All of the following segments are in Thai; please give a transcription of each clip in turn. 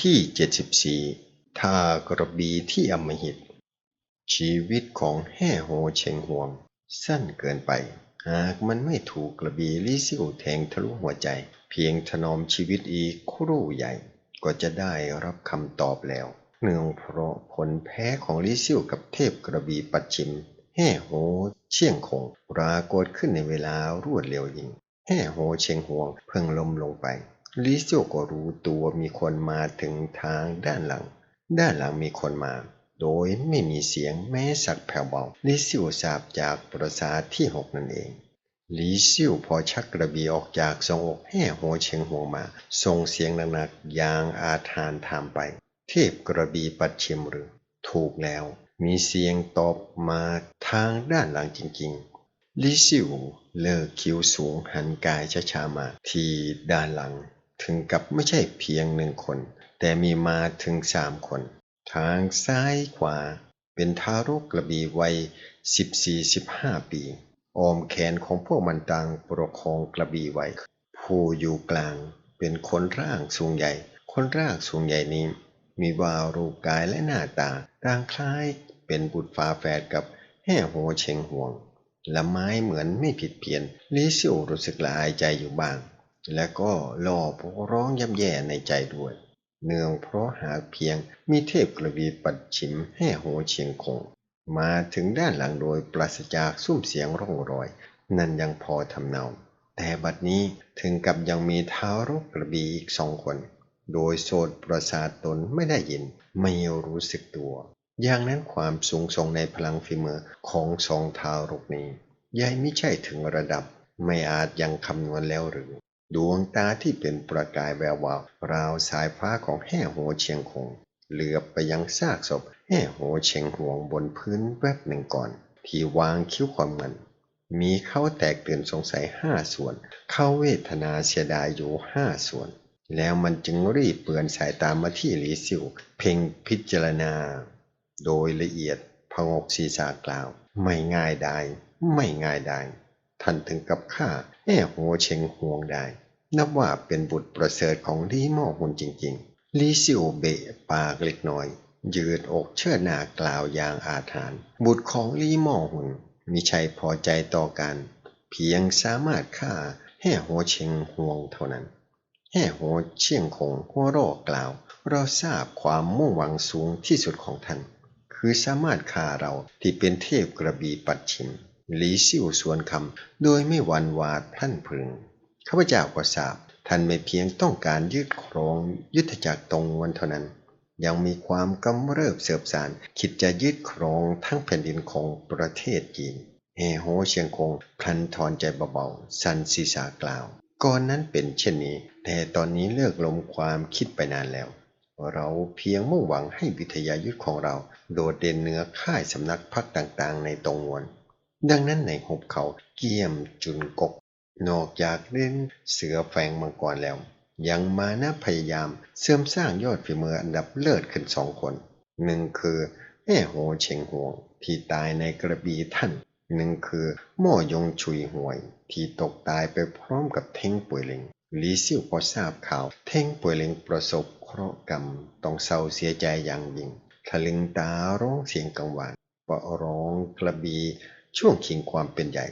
ที่ 74 ท่ากระบีที่อมหิต ชีวิตของแห่โฮเชงห่วง สั้นเกินไป หากมันไม่ถูกกระบีลี่ซิ่วแทงทะลุหัวใจ เพียงถนอมชีวิตอีกครู่ใหญ่ ก็จะได้รับคำตอบแล้ว เนื่องเพราะผลแพ้ของลี่ซิ่วกับเทพกระบีปัดชิม แห่โฮเชียงคงปรากฏขึ้นในเวลารวดเร็วยิ่งแห่โฮเชงห่วงเพิ่งลมลงไป ลิซิ่วก็รู้ตัวมีคนมาถึงทางด้านหลัง ด้านหลังมีคนมา โดยไม่มีเสียงแม้สักแผ่วเบา ลิซิ่วทราบจากประสาทที่หกนั่นเองลิซิ่วพอชักกระบี่ออกจากทรงอกแห่โหเชียงหัวมาส่งเสียงหนักๆอย่างอาถรรพ์ถามไป เทพกระบี่ปัดชิมหรือ ถูกแล้ว มีเสียงตอบมาทางด้านหลังจริงๆลิซิ่วเลิกคิ้วสูงหันกายช้าๆมา ที่ด้านหลัง ถึงกับไม่ใช่เพียงหนึ่งคน แต่มีมาถึงสามคน ทางซ้ายขวา เป็นทารกกระบี่วัยสิบสี่สิบห้าปีออมแขนของพวกมันต่างประคองกระบี่ไว้ ผู้อยู่กลางเป็นคนร่างสูงใหญ่ คนร่างสูงใหญ่นี้ มีวาวรูปกายและหน้าตาต่างคล้ายเป็นบุตรฝาแฝดกับแห่โหเชงห่วงละไม้เหมือนไม่ผิดเพี้ยนลิซิวรู้สึกละอายใจอยู่บ้าง และก็หล่อพวกร้องย่ำแย่ในใจด้วย เนื่องเพราะหากเพียงมีเทพกระวีปัดชิมแห่โหเชียงคง มาถึงด้านหลังโดยปราศจากซุ้มเสียงร่องรอย นั่นยังพอทำเนาแต่บัดนี้ถึงกับยังมีเท้ารกกระบีอีกสองคน โดยโสดประสาทตนไม่ได้ยิน ไม่รู้สึกตัว อย่างนั้นความสูงส่งในพลังฝีมือของสองเท้ารกนี้ยายไม่ใช่ถึงระดับ ไม่อาจยังคำนวณแล้วหรือ ดวงตาที่เป็นประกายแวววาว ราวสายฟ้าของแห่โหเชียงคง เหลือบไปยังซากศพแห่โหเชียงห่วงบนพื้นแวบหนึ่งก่อน ที่วางคิ้วความมัน มีเขาแตกตื่นสงสัยห้าส่วน เข้าเวทนาเสียดายอยู่ห้าส่วน แล้วมันจึงรีบเปลือนสายตามาที่หลีสิว เพ่งพิจารณา โดยละเอียดพงกศีรษะกล่าว ไม่ง่ายได้ ไม่ง่ายได้ท่านถึงกับข้า แอ่หัวเชงห่วงได้ นับว่าเป็นบุตรประเสริฐของลีหม้อหุนจริงๆ ลีซิวเบะปากเล็กน้อย ยืดอกเชิดหน้ากล่าวอย่างอาถรรพ์บุตรของลีหม้อหุนมีชัยพอใจต่อกัน เพียงสามารถฆ่าแห่หัวเชงห่วงเท่านั้น แห่หัวเชียงคงหัวโรกกล่าว เราทราบความมุ่งหวังสูงที่สุดของท่าน คือสามารถฆ่าเราที่เป็นเทพกระบีปัดชิม หลีซิ่วสวนคำโดยไม่หวั่นหวาดพลั่นพรึงข้าพเจ้าก็ทราบท่านไม่เพียงต้องการยึดครองยุทธจักรตรงวันเท่านั้น ยังมีความกำเริบเสบสาร คิดจะยึดครองทั้งแผ่นดินของประเทศจีนเฮโฮเชียงคงพลันถอนใจเบาๆสันศีสากล่าว ก่อนนั้นเป็นเช่นนี้ แต่ตอนนี้เลิกลมความคิดไปนานแล้ว เราเพียงมุ่งหวังให้วิทยายุทธของเรา โดดเด่นเหนือค่ายสำนักพักต่างๆ ในตรงวน ดังนั้นในหุบเขาเกียมจุนกก นอกจากเล่นเสือแฝงมังกรแล้ว ยังมานะพยายามเสริมสร้างยอดฝีมืออันดับเลิศขึ้นสองคน หนึ่งคือแอ่โหเชงหวง ที่ตายในกระบีท่าน หนึ่งคือม่อยงชุยหวย ที่ตกตายไปพร้อมกับเท่งป่วยเล็งลีซิ่วพอทราบข่าว เท่งป่วยเล็งประสบเคราะห์กรรมต้องเศร้าเสียใจอย่างยิ่งทะลึงตาร้องเสียงกังวานปะร้องกระบี ช่วงชิงความเป็นใหญ่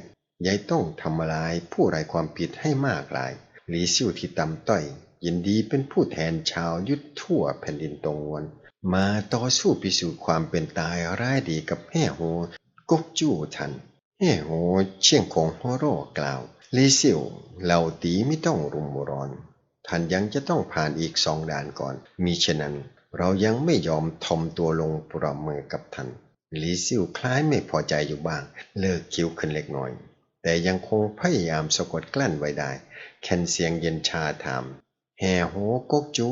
ยายต้องทำลายผู้ไร้ความผิดให้มากหลายหลีซิ่วที่ต่ำต้อย ยินดีเป็นผู้แทนชาวยุทธทั่วแผ่นดินตรงวน มาต่อสู้พิสูจน์ความเป็นตายร้ายดีกับแห่โหกกจู้ทันแห่โหเชียงคงฮอโรกล่าวลีซิ่วเหล่าตีไม่ต้องรุมร้อน ท่านยังจะต้องผ่านอีกสองด่านก่อน มีฉะนั้น เรายังไม่ยอมทอมตัวลงประมือกับท่าน ลีซิ่วคล้ายไม่พอใจอยู่บ้าง เลิกคิ้วขึ้นเล็กน้อย แต่ยังคงพยายามสะกดกลั้นไว้ได้ แค่นเสียงเย็นชาถาม แห่โหกกจู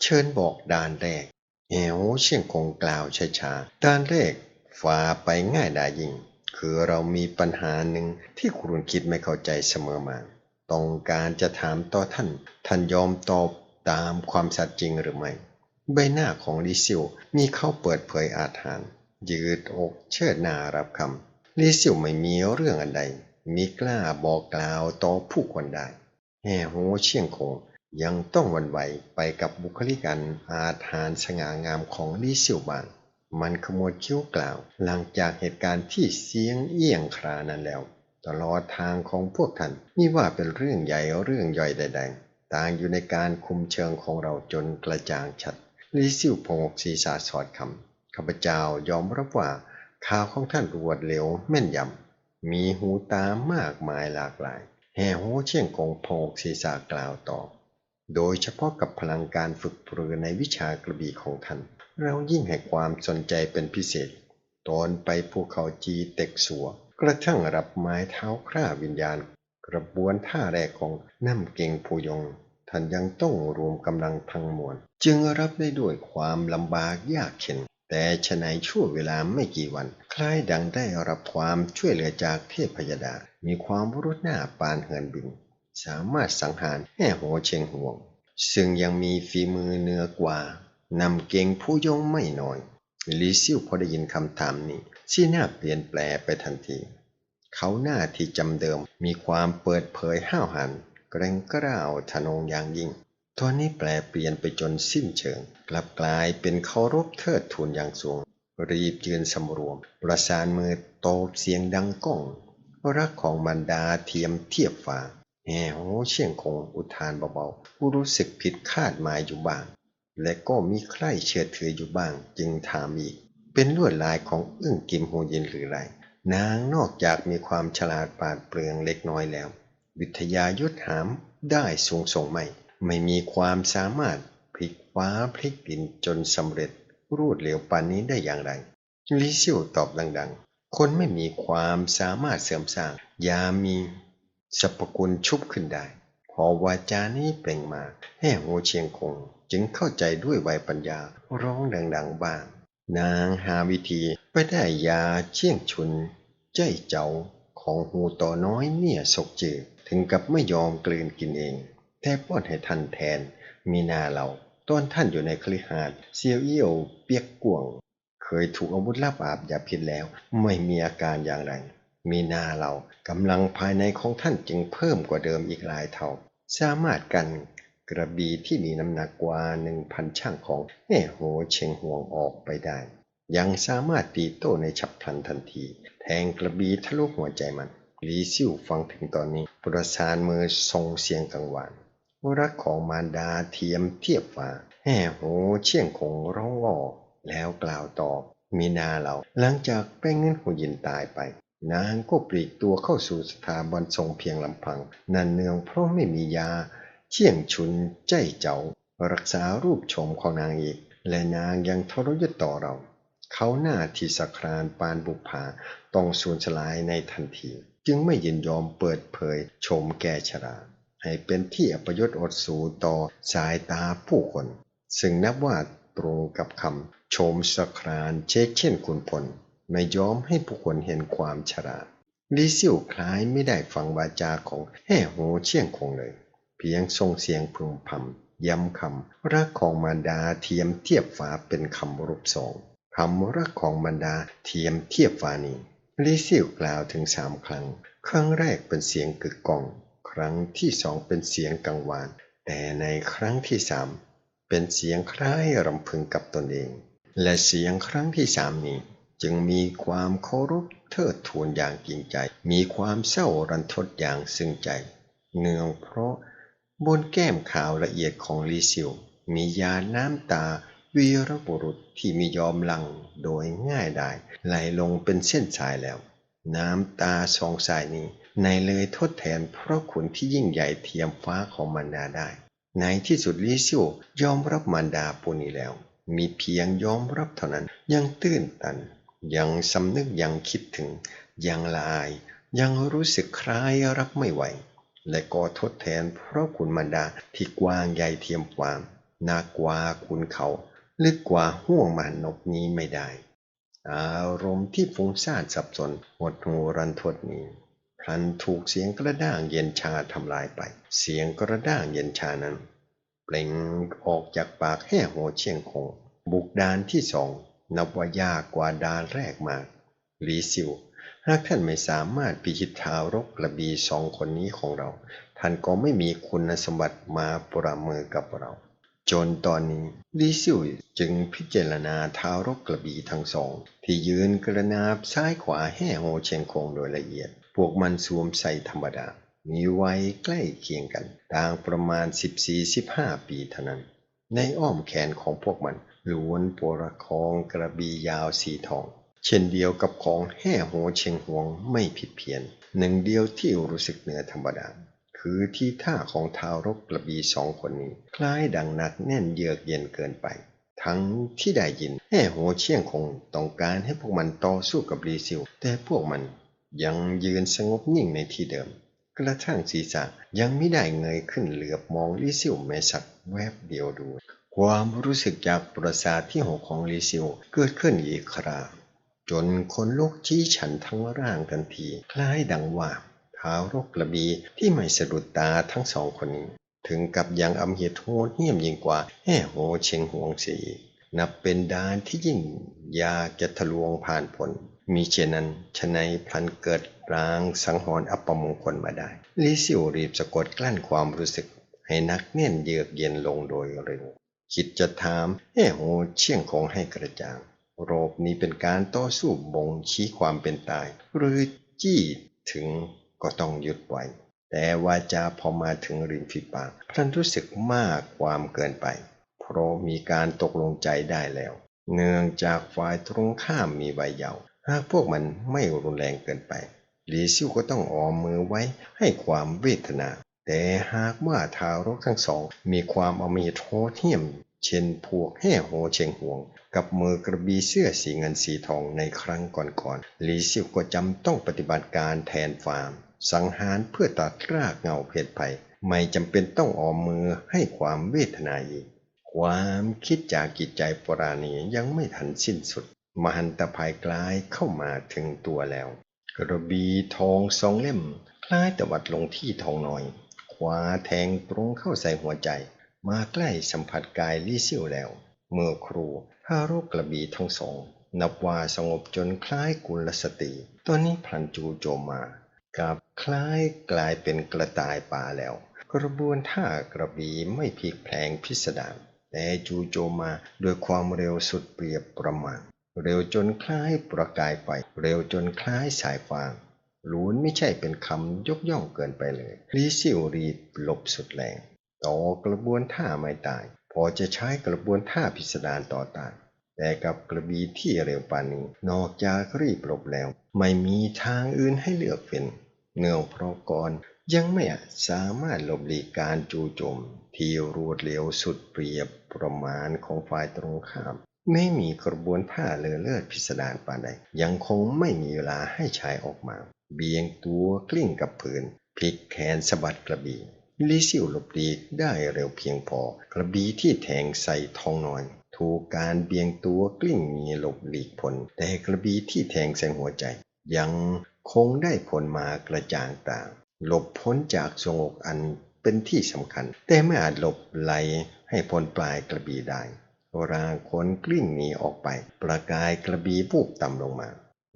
เชิญบอกด่านแรก แห่โหเชียงคงกล่าวช้าๆด่านแรกฝ่าไปง่ายดายยิ่ง คือเรามีปัญหาหนึ่งที่คุณคิดไม่เข้าใจเสมอมาต้องการจะถามต่อท่าน ท่านยอมตอบตามความสัตย์จริงหรือไม่ ใบหน้าของลิซิวมีเข้าเปิดเผยอาถรรพ์ ยืดอกเชิดหน้ารับคำลิซิวไม่มีเรื่องอันใดมีกล้าบอกกล่าวต่อผู้คนได้แห่โหเชียงคงยังต้องวันไหวไปกับบุคลิกันอาถรรพ์สง่างามของลีซิวบางมันขมวดคิ้วกล่าว หลังจากเหตุการณ์ที่เสียงเอี่ยงครานั้นแล้ว ตลอดทางของพวกท่านนี่ว่าเป็นเรื่องใหญ่เรื่องย่อยใดๆต่างอยู่ในการคุมเชิงของเราจนกระจ่างชัดลิซิวพงกศีรษะสอดคำ ข้าพเจ้ายอมรับว่าข่าวของท่านรวดเร็วแม่นยำ มีหูตามากมายหลากหลาย แห่โหเชี่ยงคงพงกศีรษะกล่าวต่อ โดยเฉพาะกับพลังการฝึกปรือในวิชากระบี่ของท่าน เรายิ่งให้ความสนใจเป็นพิเศษ ตอนไปภูเขาจีเต็กสัว กระทั่งรับไม้เท้าคร่าวิญญาณ กระบวนท่าแรกของน้ำเก่งผู้ยงท่านยังต้องรวมกำลังทั้งมวลจึงรับได้ด้วยความลำบากยากเข็น แต่ฉะไหนชั่วเวลาไม่กี่วัน คล้ายดังได้รับความช่วยเหลือจากเทพยดา มีความรุดหน้าปานเหินบิน สามารถสังหารแห่โหเชงห่วง ซึ่งยังมีฝีมือเหนือกว่านำเก่งผู้ยงไม่น้อยลีซิวพอได้ยินคำถามนี้สีหน้าเปลี่ยนแปลไปทันที เขาหน้าที่จำเดิมมีความเปิดเผยห้าวหัน เกรงกร้าวทะนงอย่างยิ่ง ตอนนี้แปลเปลี่ยนไปจนสิ้นเชิง กลับกลายเป็นเคารพเทิดทูนอย่างสูง รีบยืนสำรวม ประสานมือโตบเสียงดังก้อง รักของบรรดาเทียมเทียบฟ้าแห่โหเชี่ยงคงอุทานเบาๆผู้รู้สึกผิดคาดหมายอยู่บ้าง และก็มีใครเชื่อถืออยู่บ้าง จึงถามอีก เป็นลวดลายของอึ้งกิมโฮยินหรือไร นางนอกจากมีความฉลาดปาดเปรื่องเล็กน้อยแล้ว วิทยายุทธหามได้สูงส่งไม่ ไม่มีความสามารถพลิกฟ้าพลิกดินจนสำเร็จรวดเร็วปานนี้ได้อย่างไร ลิซิวตอบดังๆ คนไม่มีความสามารถเสริมสร้างยามีสรรพคุณชุบขึ้นได้ พอวาจานี้เปล่งมาแห่โหเชียงคง จึงเข้าใจด้วยวัยปัญญาร้องดังๆบ้าง นางหาวิธีไปได้ยาเชี่ยงชุนใจเจ้าของหูต่อน้อยเนี่ยสกจืดถึงกับไม่ยอมกลืนกินเอง แต่ป้อนให้ท่านแทน มีนาเราตอนท่านอยู่ในคลิหาดเซียวเอี้ยวเปียกกวง เคยถูกอาวุธลับอาบยาพิษแล้ว ไม่มีอาการอย่างไรมีนาเรากำลังภายในของท่านจึงเพิ่มกว่าเดิมอีกหลายเท่า สามารถกันกระบี่ที่มีน้ำหนักกว่าหนึ่งพันช่างของแห่โหเชงห่วงออกไปได้ ยังสามารถตีโต้ในฉับพลันทันที แทงกระบี่ทะลุหัวใจมันลีซิ่วฟังถึงตอนนี้ประสานมือส่งเสียงกังวาน รักของมารดาเทียมเทียบฟ้าแห่โหเชี่ยงคงร้องอ้อแล้วกล่าวตอบมีนาเราหลังจากแป้งเงินหูยินตายไป นางก็ปลีกตัวเข้าสู่สถาบันทรงเพียงลำพัง นันเนืองเพราะไม่มียา เชี่ยงชุนใจเจ้า รักษารูปโฉมของนางอีก และนางยังทรยศต่อเรา เขาหน้าที่สครานปานบุพาต้องสูญสลายในทันที จึงไม่ยินยอมเปิดเผยโฉมแก่ชรา ให้เป็นที่อัปยศอดสูต่อสายตาผู้คน ซึ่งนับว่าตรงกับคำชมสครานเช็คเช่นคุณพลไม่ยอมให้ผู้คนเห็นความชราลิซิ่วคล้ายไม่ได้ฟังวาจาของแห่โหเชี่ยงคงเลย เพียงส่งเสียงพึมพำย้ำคำรักของมารดาเทียมเทียบฟ้าเป็นคำรูปสองคำรักของมารดาเทียมเทียบฟ้านี้ลิซิ่วกล่าวถึงสามครั้ง ครั้งแรกเป็นเสียงกึกก้อง ครั้งที่สองเป็นเสียงกังวาน แต่ในครั้งที่สามเป็นเสียงคล้ายรำพึงกับตนเอง และเสียงครั้งที่สามนี้จึงมีความเคารพเทิดทูนอย่างจริงใจ มีความเศร้ารันทดอย่างซึ้งใจ เนื่องเพราะบนแก้มขาวละเอียดของลีซิว มียาน้ำตาวีรบุรุษที่มียอมลังโดยง่ายได้ไหลลงเป็นเส้นสายแล้ว น้ำตาสองสายนี้ ในเลยทดแทนเพราะขุนที่ยิ่งใหญ่เทียมฟ้าของมันดาได้ ในที่สุดลิซิวยอมรับมารดาปุนี้แล้ว มีเพียงยอมรับเท่านั้น ยังตื้นตัน ยังสำนึกยังคิดถึง ยังละอาย ยังรู้สึกคล้ายรับไม่ไหว และก็ทดแทนเพราะคุณมารดาที่กว้างใหญ่เทียมฟางนากว่าคุณเขาลึกกว่าห่วงมานนกนี้ไม่ได้ อารมณ์ที่ฟุ้งซ่านสับสนหดหูรันทดนี้ พลันถูกเสียงกระด้างเย็นชาทำลายไป เสียงกระด้างเย็นชานั้น เปล่งออกจากปากแห่โหเชียงคง บุกดานที่สองนับว่ายากกว่าดานแรกมากลีซิวหากท่านไม่สามารถพิชิตทารกกระบี่สองคนนี้ของเรา ท่านก็ไม่มีคุณสมบัติมาประเมือกับเรา จนตอนนี้ลีซิวจึงพิจารณาทารกกระบี่ทั้งสอง ที่ยืนกระนาบซ้ายขวาแห่โฮเชียงคงโดยละเอียด พวกมันสวมใส่ธรรมดา มีวัยใกล้เคียงกันต่างประมาณ 14-15 ปีเท่านั้น ในอ้อมแขนของพวกมันล้วนปรคองกระบี่ยาวสีทอง เช่นเดียวกับของแห่โหเชียงหวงไม่ผิดเพี้ยน หนึ่งเดียวที่รู้สึกเหนือธรรมดา คือที่ท่าของทารกกระบี่สองคนนี้ คล้ายดังหนักแน่นเยือกเย็นเกินไป ทั้งที่ได้ยินแห่โหเชียงคงต้องการให้พวกมันต่อสู้กับลีซิว แต่พวกมัน ยังยืนสงบนิ่งในที่เดิม กระทั่งศีรษะยังไม่ได้เงยขึ้นเหลือบมองลิซิวแม้สักแวบเดียวดู ความรู้สึกจากประสาทที่หกของลิซิวเกิดขึ้นอีกคราจนคนลุกชี้ฉันทั้งร่างทันที คล้ายดังว่าเท้ารกกระบีที่ไม่สะดุดตาทั้งสองคนนี้ ถึงกับยังอำเหตุโหดเหี้ยมยิ่งกว่าแห่โหเชงหวงสีนับเป็นดานที่ยิ่งยากจะทะลวงผ่านผล มีเช่นนั้นชนัยพลันเกิดรางสังหรณ์อัปมงคลมาได้ลิซิวรีบสะกดกลั้นความรู้สึก ให้นักแน่นเยือกเย็นลงโดยเร็ว คิดจะถามแห่โหเชี่ยงคงให้กระจ่าง โรคนี้เป็นการต่อสู้บ่งชี้ความเป็นตาย หรือจี้ถึงก็ต้องหยุดไว้ แต่วาจาพอมาถึงริมฝีปากพลันรู้สึกมากความเกินไป เพราะมีการตกลงใจได้แล้ว เนื่องจากฝ่ายตรงข้ามมีใบเยาว์ หากพวกมันไม่รุนแรงเกินไปลีซิวก็ต้องออมมือไว้ให้ความเวทนา แต่หากว่าทารกทั้งสอง มีความอมีโทเหี้ยม เช่นพวกแห่โหเชงห่วง กับมือกระบีเสื้อสีเงินสีทองในครั้งก่อนๆลีซิวก็จำต้องปฏิบัติการแทนฟาร์ม สังหารเพื่อตัดรากเงาเพศภัย ไม่จำเป็นต้องออมมือให้ความเวทนาอีก ความคิดจากจิตใจปราณียังไม่ทันสิ้นสุด มหันตภัยกลายเข้ามาถึงตัวแล้ว กระบี่ทองสองเล่ม คล้ายตวัดลงที่ทองน้อยขวาแทงตรงเข้าใส่หัวใจ มาใกล้สัมผัสกายลี่ซิ่วแล้ว เมื่อครูห้าโรคกระบี่ทั้งสอง นับว่าสงบจนคล้ายกุลสติ ตอนนี้พลันจูโจมา กับคล้ายกลายเป็นกระต่ายป่าแล้ว กระบวนท่ากระบี่ไม่พลิกแพลงพิสดารแต่จูโจมาด้วยความเร็วสุดเปรียบประมาณ เร็วจนคล้ายประกายไฟเร็วจนคล้ายสายฟางล้วนไม่ใช่เป็นคำยกย่องเกินไปเลยลีซิวรีบหลบสุดแรง ต่อกระบวนท่าไม่ตาย พอจะใช้กระบวนท่าพิสดารต่อต้านแต่กับกระบีที่เร็วปานนี้ นอกจากรีบหลบแล้ว ไม่มีทางอื่นให้เลือกเป็น เนื่องเพราะก่อนยังไม่สามารถหลบหลีกการจูโจม ที่รวดเร็วสุดเปรียบประมาณของฝ่ายตรงข้าม ไม่มีกระบวนท่าเลอเลิศพิสดารปานใด ยังคงไม่มีเวลาให้ใช้ออกมา เบียงตัวกลิ้งกับพื้นพลิกแขนสะบัดกระบี่ลิซิวหลบหลีกได้เร็วเพียงพอ กระบี่ที่แทงใส่ท้องน้อย ถูกการเบียงตัวกลิ้งมีหลบหลีกผล แต่กระบี่ที่แทงใส่หัวใจ ยังคงได้ผลมากระจ่างต่าง หลบพ้นจากทรงอกอันเป็นที่สำคัญ แต่ไม่อาจหลบไหลให้พ้นปลายกระบี่ได้ ร่างคนกลิ้งหนีออกไป ประกายกระบี่วูบต่ำลงมา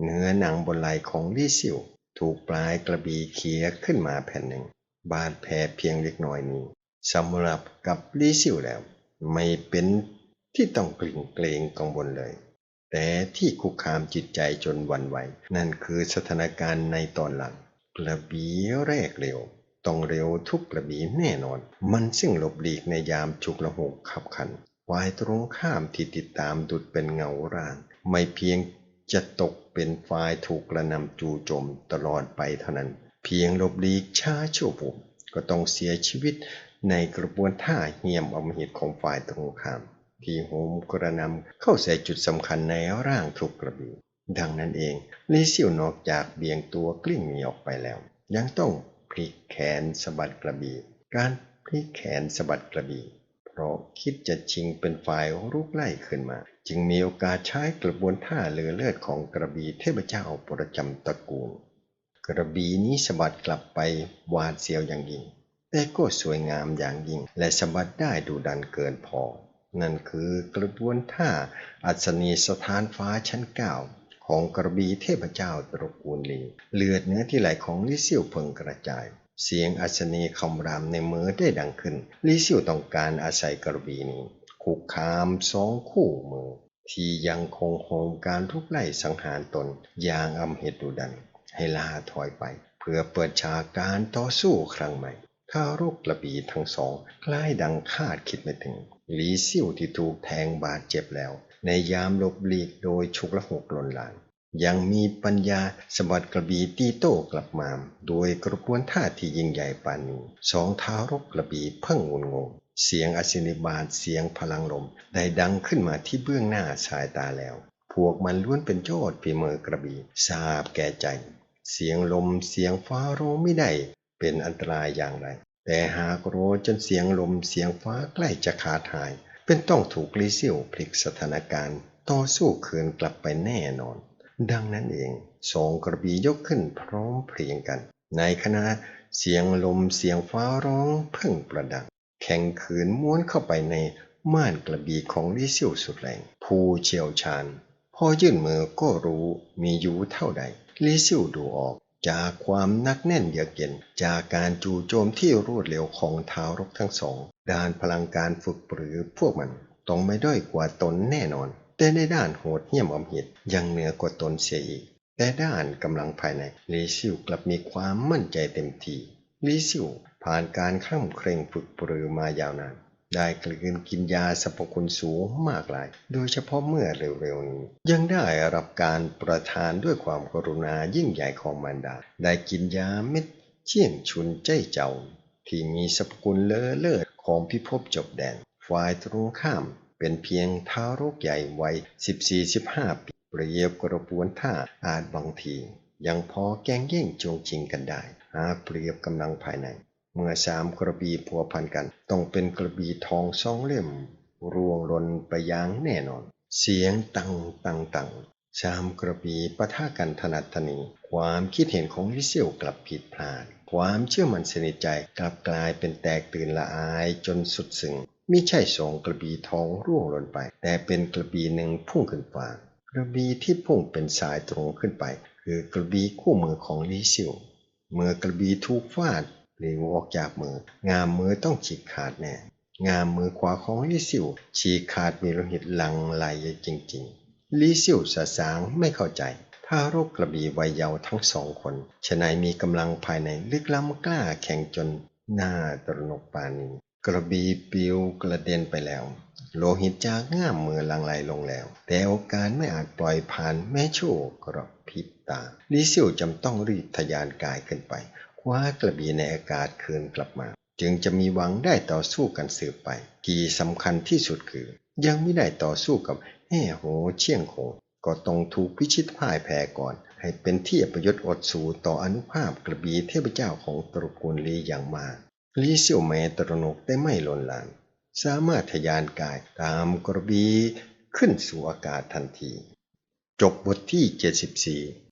เนื้อหนังบนไหล่ของลิซิวถูกปลายกระบี่เขียขึ้นมาแผ่นหนึ่ง บาดแผลเพียงเล็กน้อยนี้สำหรับกับลิซิวแล้ว ไม่เป็นที่ต้องกลิ่งเกรงกังวลเลย แต่ที่คุกคามจิตใจจนวันไหว นั่นคือสถานการณ์ในตอนหลัง กระบี่แรกเร็วต้องเร็วทุกกระบี่แน่นอน มันซึ่งหลบหลีกในยามฉุกละหุกขับขัน ฝ่ายตรงข้ามที่ติดตามดุดเป็นเงาร่าง ไม่เพียงจะตกเป็นฝ่ายถูกกระนำจูโจมตลอดไปเท่านั้น เพียงลบลีกช้าชั่วผมก็ต้องเสียชีวิตในกระบวนท่าเหี่ยมอมหิตของฝ่ายตรงข้าม ที่โหมกระนำเข้าใส่จุดสำคัญในร่างถูกกระบี่ดังนั้นเองลิซิวนอกจากเบี่ยงตัวกลิ้งหนีออกไปแล้ว ยังต้องพลิกแขนสะบัดกระบี่ การพลิกแขนสะบัดกระบี่ ราะคิดจะชิงเป็นฝ่ายรุกไล่ขึ้นมา จึงมีโอกาสใช้กระบวนท่าเลือเลือดของกระบี่เทพเจ้าประจำตระกูล กระบี่นี้สะบัดกลับไปหวาดเสียวอย่างยิ่งแต่ก็สวยงามอย่างยิ่ง และสะบัดได้ดูดันเกินพอ นั่นคือกระบวนท่าอัศนีสถานฟ้าชั้นเก้าของกระบี่เทพเจ้าตระกูลลีเลือดเนื้อที่ไหลของลิซิวเพิงกระจาย เสียงอัศนีคำรามในมือได้ดังขึ้นลิซิวต้องการอาศัยกระบี่นี้คุกคามสองคู่มือ ที่ยังคงโหมการทุบไล่สังหารตนอย่างอำเหตุดัน ให้ลาถอยไป เพื่อเปิดฉากการต่อสู้ครั้งใหม่ข้ารกกระบี่ทั้งสองคล้ายดังคาดคิดไม่ถึงลีซิ่วที่ถูกแทงบาดเจ็บแล้ว ในยามหลบหลีกโดยฉุกละหกลนลาน ยังมีปัญญาสะบัดกระบี่ตีโต้กลับมา โดยกระบวนท่าที่ยิ่งใหญ่ปานนี้สองท้ารกกระบี่เพ่งงุนงงเสียงอสินิบาตเสียงพลังลม ได้ดังขึ้นมาที่เบื้องหน้าสายตาแล้ว พวกมันล้วนเป็นโจทย์ฝีมือกระบี่ทราบแก่ใจ เสียงลมเสียงฟ้าร้องไม่ได้ เป็นอันตรายอย่างไร แต่หากโรจนเสียงลมเสียงฟ้าใกล้จะขาดหาย เป็นต้องถูกลิซิลพลิกสถานการณ์ ต่อสู้คืนกลับไปแน่นอน ดังนั้นเองสองกระบี่ยกขึ้นพร้อมเพรียงกัน ในขณะเสียงลมเสียงฟ้าร้องเพิ่งประดัง แข่งขืนม้วนเข้าไปในม่านกระบี่ของลิซิลสุดแรง ผู้เชี่ยวชาญ พอยื่นมือก็รู้มีอยู่เท่าใดลิซิลดูออกจากความนักแน่นเยือกเย็นจากการจู่โจมที่รวดเร็วของทารกทั้งสอง ด้านพลังการฝึกปรือพวกมันต้องไม่ด้อยกว่าตนแน่นอน แต่ในด้านโหดเหี้ยมอำหิตยังเหนือกว่าตนเสียอีก แต่ด้านกำลังภายในลิซิลกลับมีความมั่นใจเต็มทีลิซิลผ่านการคร่ำเคร่งฝึกปรือมายาวนานได้กลืนกินยาสรรพคุณสูงมากหลาย โดยเฉพาะเมื่อเร็วๆนี้ ยังได้รับการประทานด้วยความกรุณายิ่งใหญ่ของมารดา ได้กินยาเม็ดเชี่ยงชุนใจเจ้า ที่มีสรรพคุณเลอเลิศของพิภพจบแดน ฝ่ายตรงข้าม เป็นเพียงทารกใหญ่วัย 14-15 ปีเปรียบกระบวนท่าอาจบางที ยังพอแกงแย่งจงจริงกันได้ หาเปรียบกำลังภายใน เมื่อสามกระบี่พัวพันกัน ต้องเป็นกระบี่ทองสองเล่ม รวงรนไปอย่างแน่นอน เสียงตังตังตังสามกระบี่ปะทะกันถนัดถนีความคิดเห็นของลิเซียวกลับผิดพลาด ความเชื่อมั่นสนิทใจกลับกลายเป็นแตกตื่นละอายจนสุดซึ้ง มิใช่สองกระบี่ทองร่วงหล่นไป แต่เป็นกระบี่หนึ่งพุ่งขึ้นฟ้ากระบี่ที่พุ่งเป็นสายตรงขึ้นไป คือกระบี่คู่มือของลิซียวเมื่อกระบี่ถูกฟาดหลิวออกจากมืองามมือต้องฉีกขาดแน่งามมือขวาของลิซิวฉีกขาดมีโลหิตหลั่งไหลจริงๆลิซิวสะสางไม่เข้าใจทารกกระบี่วัยเยาว์ทั้งสองคนฉนัยมีกำลังภายในลึกล้ำกล้าแข่งจนหน้าตระหนกปานนี้ กระบีปิวกระเด็นไปแล้ว โลหิตจากง่ามมือลังไหลลงแล้ว แต่โอกาสไม่อาจปล่อยผ่านแม้ชั่วกระพริบตาลิซิวจำต้องรีบทะยานกายขึ้นไปคว้ากระบีในอากาศคืนกลับมา จึงจะมีหวังได้ต่อสู้กันสืบไปที่สำคัญที่สุดคือ ยังไม่ได้ต่อสู้กับแห่โหเชี่ยงโหก็ต้องถูกพิชิตพ่ายแพ้ก่อน ให้เป็นที่อัปยศอดสูต่ออนุภาพกระบีเทพเจ้าของตระกูลลีอย่างมาก ลีเสี่ยวแม้ตระหนกได้ไม่หลนหลาน สามารถทะยานกายตามกระบีขึ้นสู่อากาศทันที จบบทที่ 74